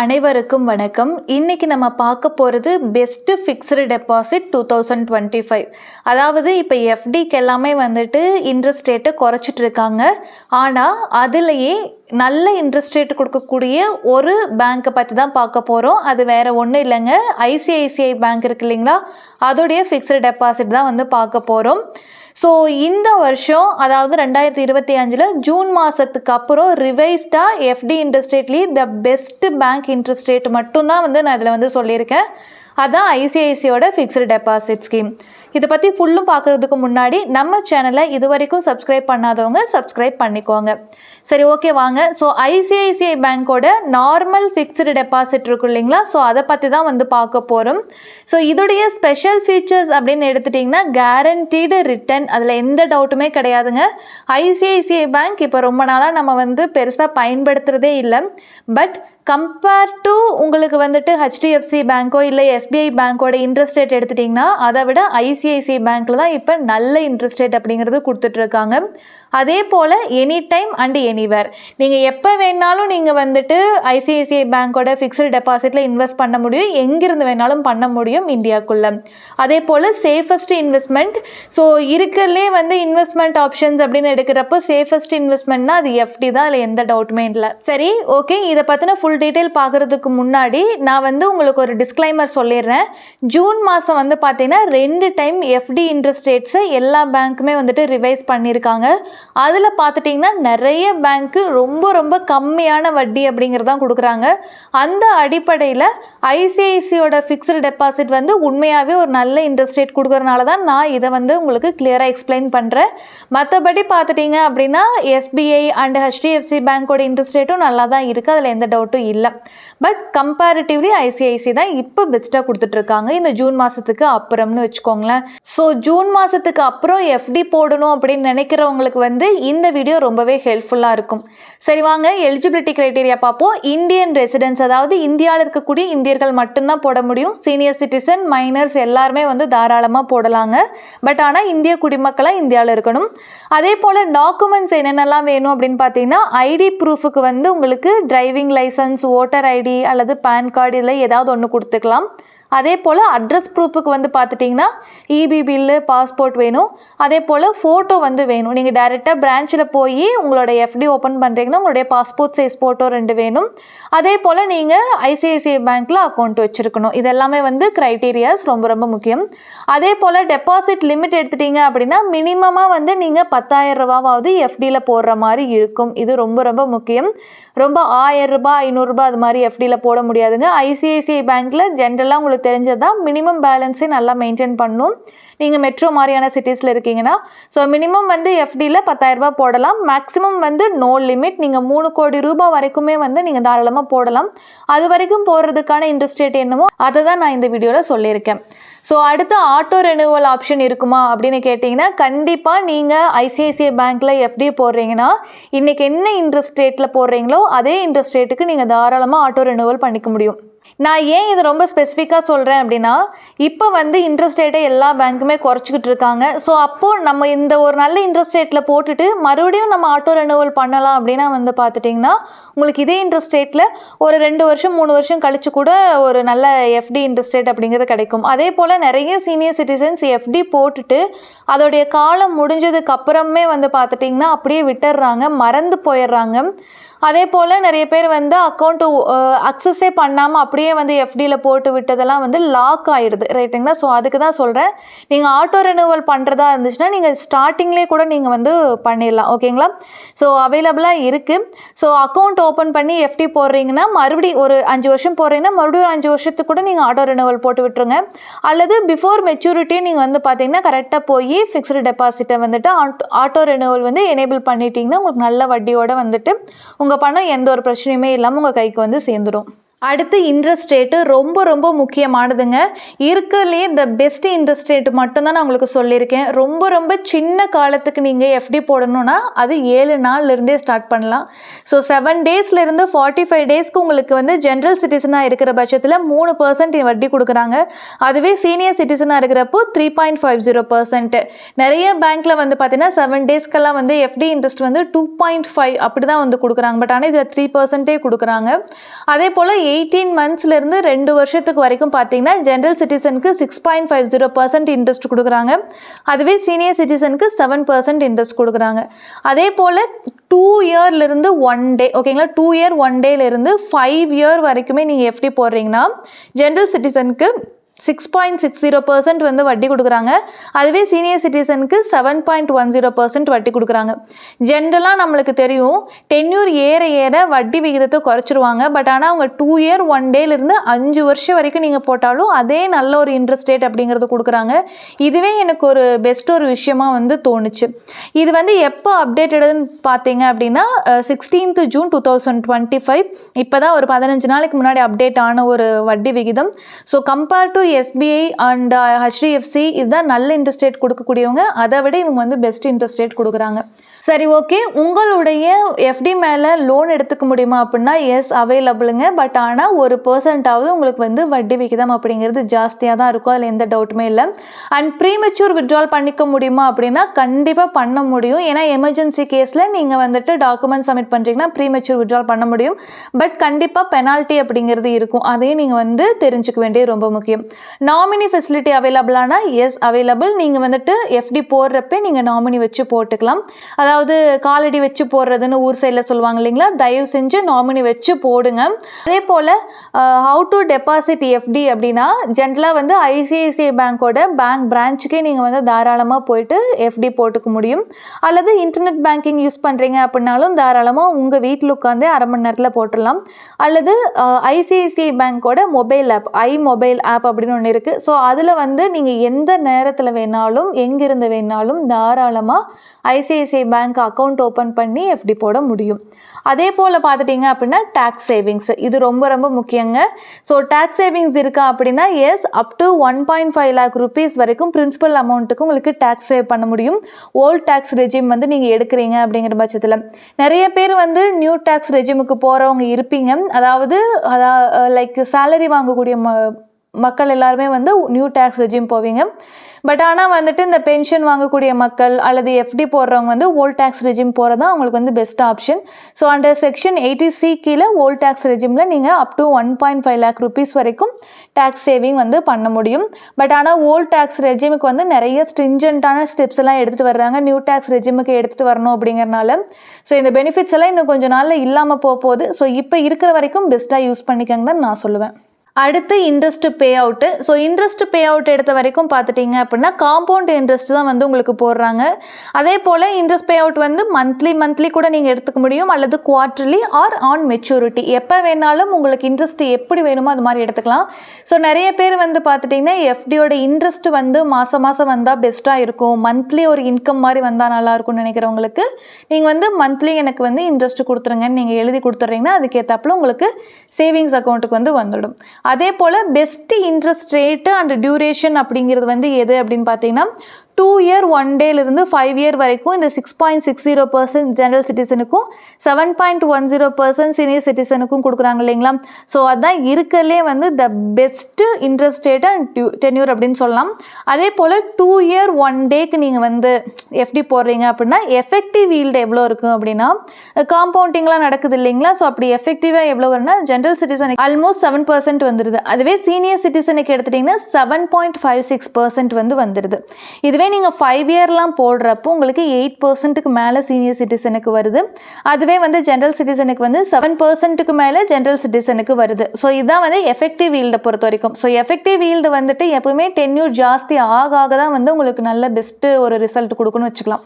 அனைவருக்கும் வணக்கம். இன்னைக்கு நம்ம பார்க்க போகிறது best fixed deposit two thousand twenty five அதாவது இப்போ எஃப்டிக்கு எல்லாமே வந்துட்டு இன்ட்ரெஸ்ட் ரேட்டை குறைச்சிட்டு இருக்காங்க. ஆனால் அதுலேயே நல்ல இன்ட்ரெஸ்ட் ரேட் கொடுக்கக்கூடிய ஒரு பேங்க்கை பற்றி தான் பார்க்க போகிறோம் அது வேறு ஒன்றும் இல்லைங்க. ஐசிஐசிஐ பேங்க் இருக்கு இல்லைங்களா? அதோடைய ஃபிக்ஸ்டு டெபாசிட் தான் வந்து பார்க்க போகிறோம் ஸோ இந்த வருஷம் அதாவது ரெண்டாயிரத்தி இருபத்தி அஞ்சில் ஜூன் மாதத்துக்கு அப்புறம் ரிவைஸ்டாக FD interest ரேட்லேயே the best bank interest rate மட்டும்தான் வந்து நான் இதில் வந்து சொல்லியிருக்கேன். அதான் ஐசிஐசியோட ஃபிக்ஸ்டு டெபாசிட் ஸ்கீம் இதை பற்றி ஃபுல்லும் பார்க்குறதுக்கு முன்னாடி நம்ம சேனலை இது வரைக்கும் சப்ஸ்கிரைப் பண்ணாதவங்க சப்ஸ்கிரைப் பண்ணிக்கோங்க. சரி ஓகே வாங்க. ஸோ ஐசிஐசிஐ பேங்க்கோட நார்மல் ஃபிக்ஸ்டு டெபாசிட் இருக்கும் இல்லைங்களா? ஸோ அதை பற்றி தான் வந்து பார்க்க போகிறோம் ஸோ இதோடைய ஸ்பெஷல் ஃபீச்சர்ஸ் அப்படின்னு எடுத்துட்டிங்கன்னா கேரண்டீடு ரிட்டர்ன் அதில் எந்த டவுட்டுமே கிடையாதுங்க. ஐசிஐசிஐ பேங்க் இப்போ ரொம்ப நாளாக நம்ம வந்து பெருசாக பயன்படுத்துகிறதே இல்லை. பட் கம்பேர் டு உங்களுக்கு வந்துட்டு ஹெச்டிஎஃப்சி பேங்க்கோ இல்லை எஸ்பிஐ பேங்க்கோட இன்ட்ரெஸ்ட் ரேட் எடுத்துட்டிங்கன்னா அதை விட ஐசிஐசிஐ பேங்க்கில் தான் இப்போ நல்ல இன்ட்ரெஸ்ட் ரேட் அப்படிங்கிறது கொடுத்துட்ருக்காங்க அதே போல் எனி டைம் அண்ட் எனிவேர் நீங்கள் எப்போ வேணாலும் நீங்கள் வந்துட்டு ஐசிஐசிஐ பேங்க்கோட ஃபிக்ஸ்டு டெபாசிட்டில் இன்வெஸ்ட் பண்ண முடியும். எங்கேருந்து வேணாலும் பண்ண முடியும் இந்தியாக்குள்ளே. அதே போல் சேஃபஸ்ட் இன்வெஸ்ட்மெண்ட் ஸோ இருக்கிறதுலே வந்து இன்வெஸ்ட்மெண்ட் ஆப்ஷன்ஸ் அப்படின்னு எடுக்கிறப்போ சேஃபஸ்ட் இன்வெஸ்ட்மெண்ட்னா அது எஃப்டி தான். அதில் எந்த டவுட்டுமே இல்லை. சரி ஓகே இதை பற்றின ஃபுல் டீட்டெயில் பார்க்குறதுக்கு முன்னாடி நான் வந்து உங்களுக்கு ஒரு டிஸ்க்ளைமர் சொல்லிடுறேன். ஜூன் மாதம் வந்து பார்த்தீங்கன்னா ரெண்டு டைம் எஃப்டி இன்ட்ரெஸ்ட் ரேட்ஸை எல்லா பேங்க்குமே வந்துட்டு ரிவைஸ் பண்ணியிருக்காங்க. அதில் பார்த்துட்டிங்கன்னா நிறைய பேங்க்கு ரொம்ப ரொம்ப கம்மியான வட்டி அப்படிங்கிறதான் கொடுக்குறாங்க. அந்த அடிப்படையில் ஐசிஐசியோட ஃபிக்ஸ்டு டெபாசிட் வந்து உண்மையாகவே ஒரு நல்ல இன்ட்ரெஸ்ட் ரேட் கொடுக்குறனால தான் நான் இதை வந்து உங்களுக்கு கிளியராக எக்ஸ்பிளைன் பண்ணுறேன் மற்றபடி பார்த்துட்டிங்க அப்படின்னா எஸ்பிஐ அண்ட் ஹெச்டிஎஃப்சி பேங்க்கோட இன்ட்ரெஸ்ட் ரேட்டும் நல்லா தான் இருக்குது அதில் எந்த டவுட்டும் இல்லை. பட் கம்பேரிட்டிவ்லி ஐசிஐசி தான் இப்போ பெஸ்ட்டாக கொடுத்துட்ருக்காங்க. இந்த ஜூன் மாதத்துக்கு அப்புறம்னு வச்சுக்கோங்களேன். ஸோ ஜூன் மாதத்துக்கு அப்புறம் எஃப்டி போடணும் அப்படின்னு நினைக்கிறவங்களுக்கு வந்து இந்த வீடியோ ரொம்பவே ஹெல்ப்ஃபுல்லாக இருக்கும். சரி வாங்க எலிஜிபிலிட்டி க்ரைட்டீரியா பார்ப்போம். இந்தியன் ரெசிடென்ஸ் அதாவது இந்தியாவில் இருக்கக்கூடிய இந்தியர்கள் மட்டும்தான் போட முடியும். சீனியர் சிட்டிசன் மைனர்ஸ் எல்லாருமே வந்து தாராளமாக போடலாங்க. பட் ஆனால் இந்திய குடிமக்களாக இந்தியாவில் இருக்கணும். அதே போல் டாக்குமெண்ட்ஸ் என்னென்னலாம் வேணும் அப்படின்னு பார்த்தீங்கன்னா ஐடி ப்ரூஃபுக்கு வந்து உங்களுக்கு டிரைவிங் லைசன்ஸ் ஓட்டர் ஐடி அல்லது பேன் கார்டு இதில் ஏதாவது ஒன்று கொடுத்துக்கலாம். அதே போல் அட்ரஸ் ப்ரூஃபுக்கு வந்து பார்த்துட்டிங்கன்னா இபி பில்லு பாஸ்போர்ட் வேணும். அதே போல் ஃபோட்டோ வந்து வேணும். நீங்கள் டைரெக்டாக பிரான்ச்சில் போய் உங்களோட எஃப்டி ஓப்பன் பண்ணுறீங்கன்னா உங்களுடைய பாஸ்போர்ட் சைஸ் ஃபோட்டோ ரெண்டு வேணும். அதே போல் நீங்கள் ஐசிஐசிஐ பேங்க்கில் அக்கௌண்ட் வச்சுருக்கணும். இது எல்லாமே வந்து க்ரைட்டீரியாஸ் ரொம்ப ரொம்ப முக்கியம். அதே போல் டெபாசிட் லிமிட் எடுத்துட்டீங்க அப்படின்னா மினிமமாக வந்து நீங்கள் பத்தாயிரம் ரூபாவாவது எஃப்டியில் போடுற மாதிரி இருக்கும். இது ரொம்ப ரொம்ப முக்கியம். ரொம்ப ஆயிரம் ரூபாய் ஐநூறுரூபா அது மாதிரி எஃப்டியில் போட முடியாதுங்க. ஐசிஐசிஐ பேங்க்கில் ஜென்ரலாக உங்களுக்கு தெரிஞ்சது? தான் மினிமம் பேலன்ஸே நல்லா மெயின்டைன் பண்ணும். நீங்கள் மெட்ரோ மாதிரியான சிட்டிஸில் இருக்கீங்கன்னா ஸோ மினிமம் வந்து எஃப்டியில் பத்தாயிரரூபா போடலாம். மேக்ஸிமம் வந்து நோ லிமிட் நீங்கள் மூணு கோடி ரூபாய் வரைக்குமே வந்து நீங்கள் தாராளமாக போடலாம். அது வரைக்கும் போடுறதுக்கான இன்ட்ரெஸ்ட் ரேட் என்னமோ அதை தான் நான் இந்த வீடியோவில் சொல்லியிருக்கேன். ஸோ அடுத்து ஆட்டோ ரெனியூவல் ஆப்ஷன் இருக்குமா அப்படின்னு கேட்டிங்கன்னா கண்டிப்பாக நீங்கள் ஐசிஐசிஐ பேங்க்கில் எஃப்டி போடுறீங்கன்னா இன்றைக்கி என்ன இன்ட்ரெஸ்ட் ரேட்டில் போடுறீங்களோ அதே இன்ட்ரெஸ்ட் ரேட்டுக்கு நீங்கள் தாராளமாக ஆட்டோ ரெனியூவல் பண்ணிக்க முடியும். நான் ஏன் இது ரொம்ப ஸ்பெசிஃபிக்காக சொல்கிறேன் அப்படின்னா இப்போ வந்து இன்ட்ரெஸ்ட் ரேட்டை எல்லா பேங்க்குமே குறைச்சிக்கிட்டு இருக்காங்க. ஸோ அப்போது நம்ம இந்த ஒரு நல்ல இன்ட்ரெஸ்ட் ரேட்டில் போட்டுட்டு மறுபடியும் நம்ம ஆட்டோ ரெனுவல் பண்ணலாம் அப்படின்னா வந்து பார்த்துட்டிங்கன்னா உங்களுக்கு இதே இன்ட்ரெஸ்ட் ரேட்டில் ஒரு ரெண்டு வருஷம் மூணு வருஷம் கழிச்சு கூட ஒரு நல்ல எஃப்டி இன்ட்ரெஸ்ட் ரேட் அப்படிங்கிறது கிடைக்கும். அதே போல் நிறைய சீனியர் சிட்டிசன்ஸ் எஃப்டி போட்டுட்டு அதோடைய காலம் முடிஞ்சதுக்கு அப்புறமே வந்து பார்த்துட்டிங்கன்னா அப்படியே விட்டுடுறாங்க மறந்து போயிடுறாங்க. அதே போல் நிறைய பேர் வந்து அக்கௌண்ட்டு அக்சஸே பண்ணாமல் அப்படியே வந்து எஃப்டியில் போட்டு விட்டதெல்லாம் வந்து லாக் ஆகிடுது ரைட்டுங்களா ஸோ அதுக்கு தான் சொல்கிறேன் நீங்கள் ஆட்டோ ரெனுவல் பண்ணுறதா இருந்துச்சுன்னா நீங்கள் ஸ்டார்டிங்லேயே கூட நீங்கள் வந்து பண்ணிடலாம். ஓகேங்களா ஸோ அவைலபிளாக இருக்குது ஸோ அக்கௌண்ட் ஓப்பன் பண்ணி எஃப்டி போடுறீங்கன்னா மறுபடியும் ஒரு அஞ்சு வருஷம் போடுறீங்கன்னா மறுபடியும் ஒரு அஞ்சு வருஷத்துக்கு கூட நீங்கள் ஆட்டோ ரெனுவல் போட்டு விட்டுருங்க. அல்லது பிஃபோர் மெச்சூரிட்டி நீங்கள் வந்து பார்த்தீங்கன்னா கரெக்டாக போய் ஃபிக்ஸ்டு டெபாசிட்டை வந்துட்டு ஆட்டோ ரெனுவல் வந்து எனேபிள் பண்ணிட்டீங்கன்னா உங்களுக்கு நல்ல வட்டியோடு வந்துட்டு உங்கள் பணம் எந்த ஒரு பிரச்சனையுமே இல்லாமல் உங்கள் கைக்கு வந்து சேர்ந்துடும். அடுத்து இன்ட்ரெஸ்ட் ரேட்டு ரொம்ப ரொம்ப முக்கியமானதுங்க. இருக்கிறதுலேயே இந்த பெஸ்ட் இன்ட்ரெஸ்ட் ரேட்டு மட்டும்தான் நான் உங்களுக்கு சொல்லியிருக்கேன். ரொம்ப ரொம்ப சின்ன காலத்துக்கு நீங்கள் எஃப்டி போடணும்னா அது ஏழு நாள்லேருந்தே ஸ்டார்ட் பண்ணலாம். ஸோ செவன் டேஸ்லேருந்து ஃபார்ட்டி ஃபைவ் டேஸ்க்கு உங்களுக்கு வந்து ஜென்ரல் சிட்டிசனாக இருக்கிற பட்சத்தில் மூணு பர்சன்ட் வட்டி கொடுக்குறாங்க. அதுவே சீனியர் சிட்டிசனாக இருக்கிறப்போ three point five zero percent நிறைய பேங்க்கில் வந்து பார்த்தீங்கன்னா செவன் டேஸ்க்கெல்லாம் வந்து எஃப்டி இன்ட்ரெஸ்ட் வந்து டூ பாயிண்ட் ஃபைவ் அப்படி தான் வந்து கொடுக்குறாங்க. பட் ஆனால் இதில் த்ரீ பர்சன்ட்டே கொடுக்குறாங்க. அதே போல் எயிட்டீன் மந்த்ஸ்லேருந்து ரெண்டு வருஷத்துக்கு வரைக்கும் பார்த்தீங்கன்னா general சிட்டிசனுக்கு six point five zero percent interest கொடுக்குறாங்க. அதுவே சீனியர் சிட்டிசனுக்கு செவன் பர்சன்ட் இன்ட்ரெஸ்ட் கொடுக்குறாங்க. அதே போல் டூ இயர்லேருந்து ஒன் டே ஓகேங்களா டூ இயர் ஒன் டேலேருந்து ஃபைவ் இயர் வரைக்குமே நீங்கள் எஃப்டி போடுறீங்கன்னா general சிட்டிசனுக்கு six point six zero percent வந்து வட்டி கொடுக்குறாங்க. அதுவே senior சிட்டிசனுக்கு seven point one zero percent வட்டி கொடுக்குறாங்க. ஜென்ரலாக நம்மளுக்கு தெரியும் டென்யூர் ஏற ஏற வட்டி விகிதத்தை குறைச்சிருவாங்க. பட் ஆனால் அவங்க டூ இயர் ஒன் டேலேருந்து அஞ்சு வருஷம் வரைக்கும் நீங்கள் போட்டாலும் அதே நல்ல ஒரு இன்ட்ரெஸ்ட் ரேட் அப்படிங்கிறது கொடுக்குறாங்க. இதுவே எனக்கு ஒரு பெஸ்ட் ஒரு விஷயமா வந்து தோணுச்சு. இது வந்து எப்போ அப்டேட்டடுன்னு பார்த்தீங்க அப்படின்னா sixteenth June two thousand twenty five இப்போ தான் ஒரு பதினஞ்சு நாளைக்கு முன்னாடி அப்டேட் ஆன ஒரு வட்டி விகிதம். So compare to SBI and HDFC இதுதான் நல்ல இன்ட்ரெஸ்ட் ரேட் கொடுக்கக்கூடியவங்க. அதை விட இவங்க வந்து பெஸ்ட் இன்ட்ரெஸ்ட் ரேட் கொடுக்குறாங்க. சரி ஓகே உங்களுடைய எஃப்டி மேலே லோன் எடுத்துக்க முடியுமா அப்படின்னா எஸ் அவைலபிளுங்க பட் ஆனால் ஒரு பர்சன்டாவது உங்களுக்கு வந்து வட்டி விகிதம் அப்படிங்கிறது ஜாஸ்தியாக தான் இருக்கும். அதில் எந்த டவுட்டுமே இல்லை. அண்ட் ப்ரீமெச்சூர் விட்ரால் பண்ணிக்க முடியுமா அப்படின்னா கண்டிப்பாக பண்ண முடியும். ஏன்னா எமர்ஜென்சி கேஸில் நீங்கள் வந்துட்டு டாக்குமெண்ட் சப்மிட் பண்ணுறீங்கன்னா ப்ரீமெச்சூர் விட்ரால் பண்ண முடியும். பட் கண்டிப்பாக பெனால்ட்டி அப்படிங்கிறது இருக்கும். அதையும் நீங்கள் வந்து தெரிஞ்சுக்க வேண்டியது ரொம்ப முக்கியம். நாமினி ஃபெசிலிட்டி அவைலபிளானா எஸ் அவைலபிள் நீங்கள் வந்துட்டு எஃப்டி போடுறப்ப நீங்கள் நாமினி வச்சு போட்டுக்கலாம். அதாவது காலடி வச்சு போடுறதுன்னு ஊர் சைடில் சொல்லுவாங்க இல்லைங்களா? தயவு செஞ்சு நாமினி வச்சு போடுங்க. அதே போல் ஹவு டு டெபாசிட் எஃப்டி அப்படின்னா ஜென்ரலாக வந்து ஐசிஐசிஐ பேங்க்கோட பேங்க் பிரான்ச்சுக்கே நீங்கள் வந்து தாராளமாக போயிட்டு எஃப்டி போட்டுக்க முடியும். அல்லது இன்டர்நெட் பேங்கிங் யூஸ் பண்ணுறீங்க அப்படின்னாலும் தாராளமாக உங்கள் வீட்டில் உட்காந்தே அரை மணி நேரத்தில் போட்டுடலாம். அல்லது ஐசிஐசிஐ பேங்க்கோட mobile app iMobile app அப்படின்னு ஒன்று இருக்குது ஸோ அதில் வந்து நீங்கள் எந்த நேரத்தில் வேணாலும் எங்கிருந்து வேணாலும் தாராளமாக ஐசிஐசிஐ பேங்க் அக்கௌண்ட் ஓப்பன் பண்ணி எஃப்டி போட முடியும். அதே போல் பார்த்துட்டிங்க அப்படின்னா டேக்ஸ் சேவிங்ஸ் இது ரொம்ப ரொம்ப முக்கியங்க. ஸோ டேக்ஸ் சேவிங்ஸ் இருக்கா அப்படின்னா yes up to one point five lakh rupees வரைக்கும் பிரின்சிபல் அமௌண்ட்டுக்கு உங்களுக்கு டேக்ஸ் சேவ் பண்ண முடியும். ஓல்ட் டேக்ஸ் ரெஜிம் வந்து நீங்கள் எடுக்கிறீங்க அப்படிங்கிற பட்சத்தில். நிறைய பேர் வந்து நியூ டேக்ஸ் ரெஜிமுக்கு போகிறவங்க இருப்பீங்க. அதாவது அதா லைக் சேலரி வாங்கக்கூடிய ம மக்கள் எல்லாருமே வந்து நியூ டேக்ஸ் ரெஜிம் போவீங்க. பட் ஆனால் வந்துட்டு இந்த பென்ஷன் வாங்கக்கூடிய மக்கள் அல்லது எஃப்டி போடுறவங்க வந்து ஓல்ட் டேக்ஸ் ரெஜிம் போகிறது தான் அவங்களுக்கு வந்து best option so under section eighty C கீழே ஓல்ட் டேக்ஸ் ரெஜிமில் நீங்கள் up to one point five lakh rupees வரைக்கும் டேக்ஸ் சேவிங் வந்து பண்ண முடியும். பட் ஆனால் ஓல்ட் டேக்ஸ் ரெஜிமுக்கு வந்து நிறைய ஸ்ட்ரிஞ்சண்ட்டான ஸ்டெப்ஸ் எல்லாம் எடுத்துகிட்டு வர்றாங்க. நியூ டேக்ஸ் ரெஜிமுக்கு எடுத்துகிட்டு வரணும் அப்படிங்கிறனால. ஸோ இந்த பெனிஃபிட்ஸ் எல்லாம் இன்னும் கொஞ்சம் நாளில் இல்லாமல் போக போகுது. ஸோ இப்போ இருக்கிற வரைக்கும் பெஸ்ட்டாக யூஸ் பண்ணிக்கங்க தான் நான் சொல்லுவேன். அடுத்து interest pay out so interest pay out எடுத்த வரைக்கும் பார்த்துட்டிங்க அப்படின்னா காம்பவுண்ட் இன்ட்ரெஸ்ட் தான் வந்து உங்களுக்கு போடுறாங்க. அதே போல் இன்ட்ரெஸ்ட் பே அவுட் வந்து மந்த்லி மந்த்லி கூட நீங்கள் எடுத்துக்க முடியும் அல்லது குவார்ட்டர்லி ஆர் ஆன் மெச்சூரிட்டி எப்போ வேணாலும் உங்களுக்கு இன்ட்ரெஸ்ட் எப்படி வேணுமோ அது மாதிரி எடுத்துக்கலாம். ஸோ நிறைய பேர் வந்து பார்த்துட்டிங்கன்னா எஃப்டியோட இன்ட்ரெஸ்ட் வந்து மாதம் மாதம் வந்தால் பெஸ்ட்டாக இருக்கும். மந்த்லி ஒரு இன்கம் மாதிரி வந்தால் நல்லாயிருக்கும்னு நினைக்கிறவங்களுக்கு நீங்கள் வந்து மந்த்லி எனக்கு வந்து இன்ட்ரெஸ்ட் கொடுத்துருங்கன்னு நீங்கள் எழுதி கொடுத்துட்றீங்கன்னா அதுக்கேற்றாப்புல உங்களுக்கு சேவிங்ஸ் அக்கௌண்ட்டுக்கு வந்து வந்துடும். அதே போல் best interest rate and duration அப்படிங்கிறது வந்து எது அப்படின்னு பார்த்தீங்கன்னா டூ இயர் ஒன் டேலேருந்து ஃபைவ் இயர் வரைக்கும் இந்த six point six zero percent general சிட்டிசனுக்கும் seven point one zero percent senior சிட்டிசனுக்கும் கொடுக்குறாங்க இல்லைங்களா? ஸோ அதுதான் இருக்கிறதுலே வந்து the best interest rate and due tenure அப்படின்னு சொல்லலாம். அதே போல் டூ இயர் ஒன் டேக்கு நீங்கள் வந்து எஃப்டி போடுறீங்க அப்படின்னா எஃபெக்டிவ் ஈல்டு எவ்வளோ இருக்கும் அப்படின்னா காம்பவுண்டிங்லாம் நடக்குது இல்லைங்களா? ஸோ அப்படி எஃபெக்டிவாக எவ்வளோ வரும்னா ஜென்ரல் சிட்டிசனுக்கு ஆல்மோஸ்ட் செவன் பர்சன்ட் வந்துடுது அதுவே சீனியர் சிட்டிசனுக்கு எடுத்துட்டிங்கன்னா seven point five six percent வந்து வந்துடுது இதுவே நீங்கள் ஃபைவ் இயர்லாம் போடுறப்போ உங்களுக்கு எயிட் பர்சன்ட்டுக்கு மேலே சீனியர் சிட்டிசனுக்கு வருது. அதுவே வந்து ஜென்ரல் சிட்டிசனுக்கு வந்து செவன் பர்சன்ட்டுக்கு மேலே ஜென்ரல் சிட்டிசனுக்கு வருது. ஸோ இதுதான் வந்து எஃபெக்டிவ் ஈல்டை பொறுத்த வரைக்கும். ஸோ எஃபெக்டிவ் ஈல்டு வந்துட்டு எப்பவுமே டென்யூர் ஜாஸ்தி ஆக ஆக தான் வந்து உங்களுக்கு நல்ல பெஸ்ட்டு ஒரு ரிசல்ட் கொடுக்குன்னு வச்சுக்கலாம்.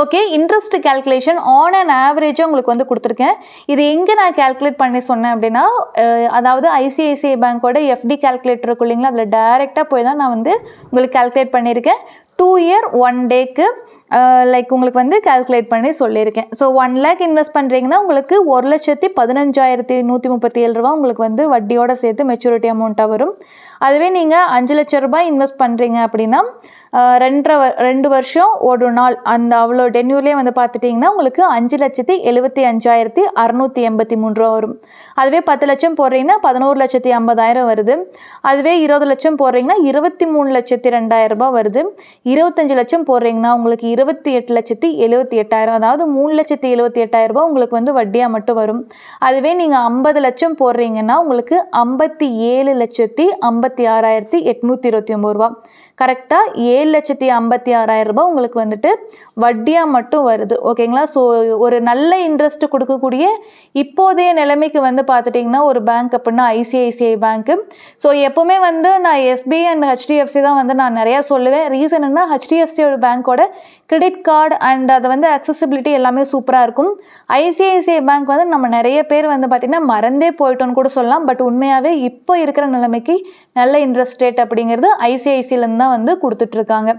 Okay interest calculation on and ஆவரேஜாக உங்களுக்கு வந்து கொடுத்துருக்கேன். இது எங்கே நான் கேல்குலேட் பண்ணி சொன்னேன் அப்படின்னா அதாவது ஐசிஐசிஐ பேங்க்கோட எஃப்டி கேல்குலேட்டர் இருக்கு இல்லைங்களா? அதில் டேரெக்டாக போய் தான் நான் வந்து உங்களுக்கு கேல்குலேட் பண்ணியிருக்கேன். டூ இயர் ஒன் டேக்கு லைக் உங்களுக்கு வந்து கால்குலேட் பண்ணி சொல்லியிருக்கேன். ஸோ ஒன் லேக் இன்வெஸ்ட் பண்ணுறீங்கன்னா உங்களுக்கு ஒரு லட்சத்தி பதினஞ்சாயிரத்தி நூற்றி முப்பத்தி ஏழு ரூபா உங்களுக்கு வந்து வட்டியோட சேர்த்து மெச்சூரிட்டி அமௌண்ட்டாக வரும். அதுவே நீங்கள் அஞ்சு லட்ச ரூபாய் இன்வெஸ்ட் பண்ணுறீங்க அப்படின்னா ரெண்டரை வ- ரெண்டு வருஷம் ஒரு நாள் அந்த அவ்வளோ டென்யூர்லேயே வந்து பார்த்துட்டிங்கன்னா உங்களுக்கு அஞ்சு லட்சத்தி எழுபத்தி அஞ்சாயிரத்தி அறநூற்றி எண்பத்தி மூணு ரூபா வரும். அதுவே பத்து லட்சம் போடுறீங்கன்னா பதினோரு லட்சத்தி ஐம்பதாயிரம் வருது. அதுவே இருபது லட்சம் போடுறீங்கன்னா இருபத்தி மூணு லட்சத்தி ரெண்டாயிரம் ரூபாய் வருது. இருபத்தஞ்சு லட்சம் போடுறீங்கன்னா உங்களுக்கு இருபத்தி எட்டு லட்சத்தி எழுபத்தி எட்டாயிரம் அதாவது மூணு லட்சத்தி எழுபத்தி எட்டாயிரம் ரூபாய் உங்களுக்கு வந்து வட்டியாக மட்டும் வரும். அதுவே நீங்கள் ஐம்பது லட்சம் போடுறீங்கன்னா உங்களுக்கு ஐம்பத்தி ஏழு லட்சத்தி ஐம்பத்தி ஆறாயிரத்தி எட்நூற்றி இருபத்தி ஒம்பது ரூபா கரெக்டாக ஏழு லட்சத்தி ஐம்பத்தி ஆறாயிரம் ரூபாய் உங்களுக்கு வந்துட்டு வட்டியாக மட்டும் வருது. ஓகேங்களா ஸோ ஒரு நல்ல இன்ட்ரெஸ்ட் கொடுக்கக்கூடிய இப்போதைய நிலைமைக்கு வந்து பார்த்துட்டிங்கன்னா ஒரு பேங்க் அப்படின்னா ஐசிஐசிஐ பேங்க்கு ஸோ எப்போவுமே வந்து நான் எஸ்பிஐ அண்ட் ஹெச்டிஎஃப்சி தான் வந்து நான் நிறையா சொல்லுவேன். ரீசன் என்ன ஹெச்டிஎஃப்சியோட பேங்க்கோட கிரெடிட் கார்டு அண்ட் அதை வந்து அக்சசிபிலிட்டி எல்லாமே சூப்பராக இருக்கும். ஐசிஐசிஐ பேங்க் வந்து நம்ம நிறைய பேர் வந்து பார்த்திங்கன்னா மறந்தே போயிட்டோன்னு கூட சொல்லலாம். பட் உண்மையாகவே இப்போ இருக்கிற நிலைமைக்கு நல்ல இன்ட்ரெஸ்ட் ரேட் அப்படிங்கிறது ஐசிஐசியிலேருந்து தான் வந்து கொடுத்துட்ருக்காங்க.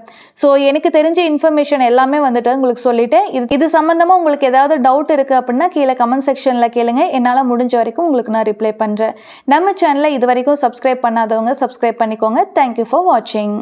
ஸோ எனக்கு தெரிஞ்ச இன்ஃபர்மேஷன் எல்லாமே வந்துட்டு உங்களுக்கு சொல்லிட்டேன். இது இது சம்மந்தமாக உங்களுக்கு ஏதாவது டவுட் இருக்குது அப்படின்னா கீழே கமெண்ட் செக்ஷனில் கேளுங்க. என்னால் முடிஞ்ச வரைக்கும் உங்களுக்கு நான் ரிப்ளை பண்ணுறேன் நம்ம சேனலை இது வரைக்கும் சப்ஸ்கிரைப் பண்ணாதவங்க சப்ஸ்கிரைப் பண்ணிக்கோங்க. தேங்க்யூ ஃபார் வாட்சிங்